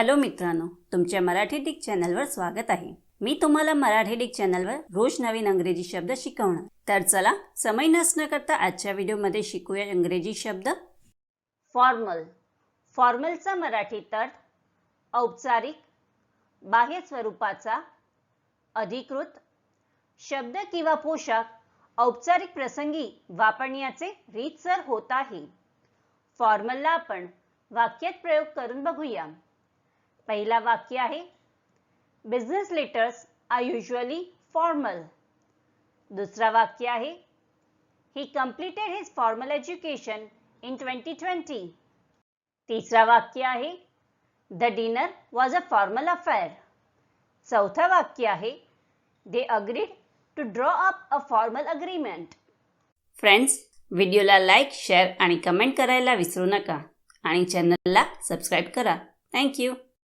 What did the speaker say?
Hello मित्रांनो तुमच्या Marathi Dick चॅनलवर स्वागत आहे. मी तुम्हाला मराठी डिक चॅनलवर रोज नवीन अंग्रेजी शब्द शिकवणार. तर चला समय नसणं करता आजच्या व्हिडिओमध्ये शिकूया इंग्रजी शब्द. फॉर्मल. फॉर्मलचा मराठी अर्थ औपचारिक बाह्य स्वरूपाचा अधिकृत शब्द किंवा पोशाख औपचारिक प्रसंगी वापरण्याचे रीतसर होत आहे. फॉर्मलला आपण वाक्यात प्रयोग करून बघूया. पहिला वाक्य आहे. Business letters are usually formal दुसरा वाक्य आहे. He completed his formal education in twenty twenty तिसरा वाक्य आहे. The dinner was a formal affair चौथा वाक्य आहे. They agreed to draw up a formal agreement friends व्हिडिओला लाईक शेअर आणि कमेंट करायला विसरू नका. आणि चॅनलला सबस्क्राईब करा. थँक्यू